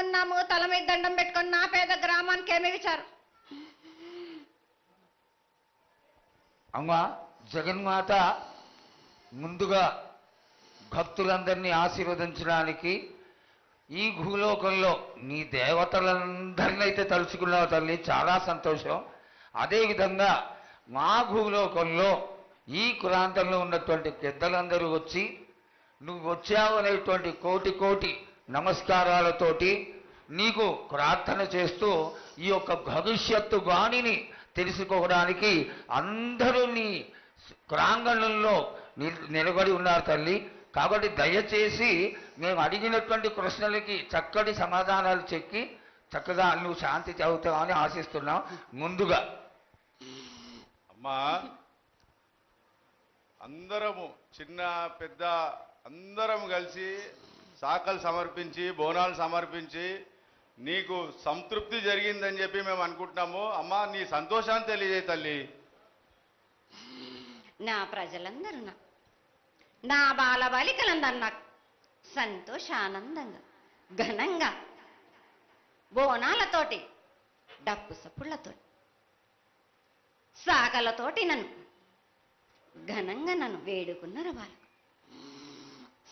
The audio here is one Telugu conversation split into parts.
ఉన్నాము తల మీద దండం పెట్టుకొని నా పేద గ్రామానికి ఏమి విచారు. అమ్మ జగన్మాత ముందుగా భక్తులందరినీ ఆశీర్వదించడానికి ఈ భూలోకంలో నీ దేవతలందరినీ అయితే తలుచుకున్నావు తల్లి చాలా సంతోషం. అదేవిధంగా మా భూలోకంలో ఈ కులాంతంలో ఉన్నటువంటి పెద్దలందరూ వచ్చి నువ్వు వచ్చావు అనేటువంటి కోటి కోటి నమస్కారాలతోటి నీకు ప్రార్థన చేస్తూ ఈ యొక్క భవిష్యత్తు వాణిని తెలుసుకోవడానికి అందరూ నీ ప్రాంగణంలో నిలబడి ఉన్నారు తల్లి. కాబట్టి దయచేసి మేము అడిగినటువంటి ప్రశ్నలకి చక్కటి సమాధానాలు చెక్కి చక్కగా నువ్వు శాంతి చదువుతావని ఆశిస్తున్నాం. ముందుగా అమ్మా అందరము చిన్న పెద్ద అందరం కలిసి శాఖలు సమర్పించి బోనాలు సమర్పించి నీకు సంతృప్తి జరిగిందని చెప్పి మేము అనుకుంటున్నాము. అమ్మా నీ సంతోషాన్ని తెలియజేయి తల్లి. నా ప్రజలందరూ నా నా బాల బాలికలందరూ నాకు సంతోషానందంగా ఘనంగా బోనాలతోటి డప్పు సప్పుళ్ళతో సాకలతోటి నన్ను ఘనంగా నన్ను వేడుకున్నారు వాళ్ళు.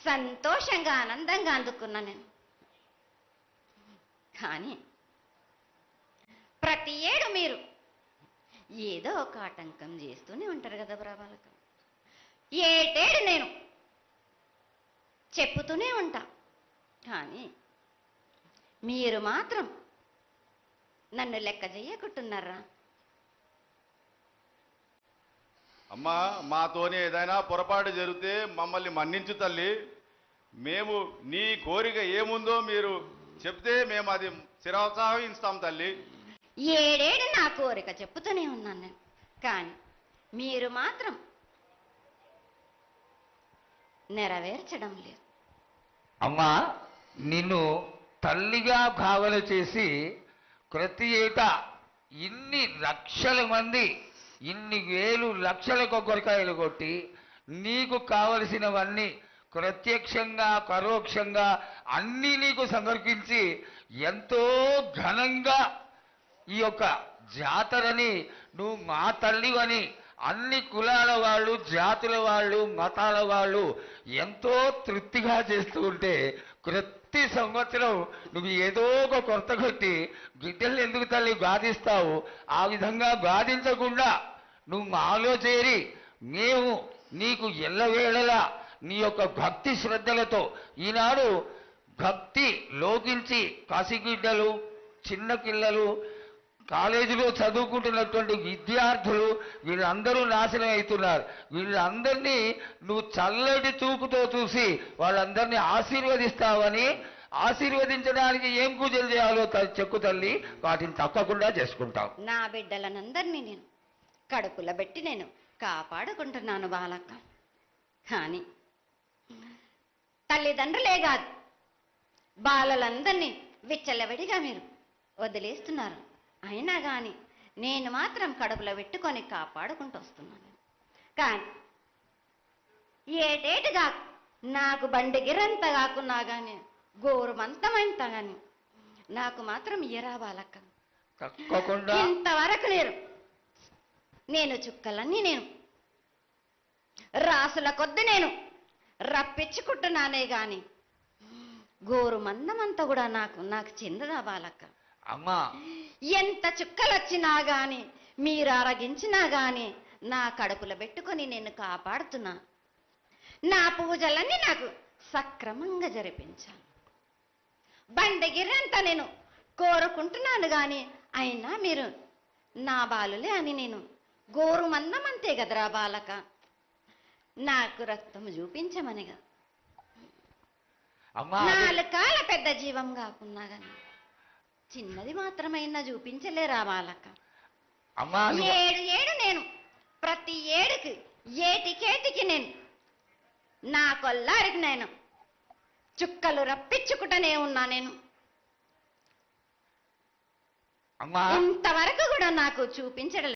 సంతోషంగా ఆనందంగా అందుకున్నా నేను. కానీ ప్రతి ఏడు మీరు ఏదో ఒక ఆటంకం చేస్తూనే ఉంటారు కదా బ్రాబాలకు ఏటేడు నేను చెప్పుతూనే ఉంటా. కానీ మీరు మాత్రం నన్ను లెక్క చేయకుంటున్నారా? అమ్మా మాతోనే ఏదైనా పొరపాటు జరిగితే మమ్మల్ని మన్నించు తల్లి. మేము నీ కోరిక ఏముందో మీరు చెప్తే మేము అది శిరోత్సాహిస్తాం తల్లి. ఏడేడు నా కోరిక చెప్పుతూనే ఉన్నాను నేను. కానీ మీరు మాత్రం నెరవేర్చడం లేదు. అమ్మా నిన్ను తల్లిగా భావన చేసి ప్రతి ఏటా ఇన్ని లక్షల మంది ఇన్ని వేలు లక్షల కొబ్బరికాయలు కొట్టి నీకు కావలసినవన్నీ ప్రత్యక్షంగా పరోక్షంగా అన్నీ నీకు సమర్పించి ఎంతో ఘనంగా ఈ యొక్క జాతరని నువ్వు మా తల్లివని అన్ని కులాల వాళ్ళు జాతుల వాళ్ళు మతాల వాళ్ళు ఎంతో తృప్తిగా చేస్తూ ఉంటే ప్రతి సంవత్సరం నువ్వు ఏదో ఒక కొత్త కొట్టి బిడ్డలు ఎందుకు తల్లి గాదిస్తావు ఆ విధంగా గాదించకుండా నువ్వు మాలో చేరి మేము నీకు ఎల్లవేళలా నీ యొక్క భక్తి శ్రద్ధలతో ఈనాడు భక్తి లోకించి కసిగిడ్డలు చిన్న పిల్లలు కాలేజీలో చదువుకుంటున్నటువంటి విద్యార్థులు వీళ్ళందరూ నాశనం అవుతున్నారు. వీళ్ళందరినీ నువ్వు చల్లటి చూపుతో చూసి వాళ్ళందరినీ ఆశీర్వదిస్తావని ఆశీర్వదించడానికి ఏం పూజలు చేయాలో చెక్కు తల్లి. వాటిని తప్పకుండా చేసుకుంటాం. నా బిడ్డలనందరినీ నేను కడుపుల పెట్టి నేను కాపాడుకుంటున్నాను బాలక్క. కానీ తల్లిదండ్రులే కాదు బాలలందరినీ విచ్చలవిడిగా మీరు వదిలేస్తున్నారు. అయినా కానీ నేను మాత్రం కడుపులో పెట్టుకొని కాపాడుకుంటూ వస్తున్నాను. కానీ ఏటేటుగా నాకు బండి గిరంత కాకున్నా కానీ గోరుమంతమంత కానీ నాకు మాత్రం ఇయరా బాలక్క తప్పకుండా ఇంతవరకు నేను నేను చుక్కలన్నీ నేను రాసుల కొద్ది నేను రప్పించుకుంటున్నానే గాని. గోరు మందమంతా కూడా నాకు నాకు చెందదా బాలక్క అమ్మా. ఎంత చుక్కలొచ్చినా గాని మీరు అరగించినా గాని నా కడుపులో పెట్టుకొని నేను కాపాడుతున్నా. నా పూజలన్నీ నాకు సక్రమంగా జరిపించాలి. బండగిరంతా నేను కోరుకుంటున్నాను గాని అయినా మీరు నా బాలులే అని నేను గోరు మందం అంతే కదరా బాలక. నాకు రక్తం చూపించమనిగా. నాలుగు కాల పెద్ద జీవం కాకున్నా గాని చిన్నది మాత్రమైనా చూపించలేరా బాలక అమ్మా నువ్వు- ఏడు ఏడు నేను ప్రతి ఏడుకి ఏటికేటికి నేను నా కొల్లారికి నేను చుక్కలు రప్పించుకుంటూనే ఉన్నా నేను. ఇంతవరకు కూడా నాకు చూపించడం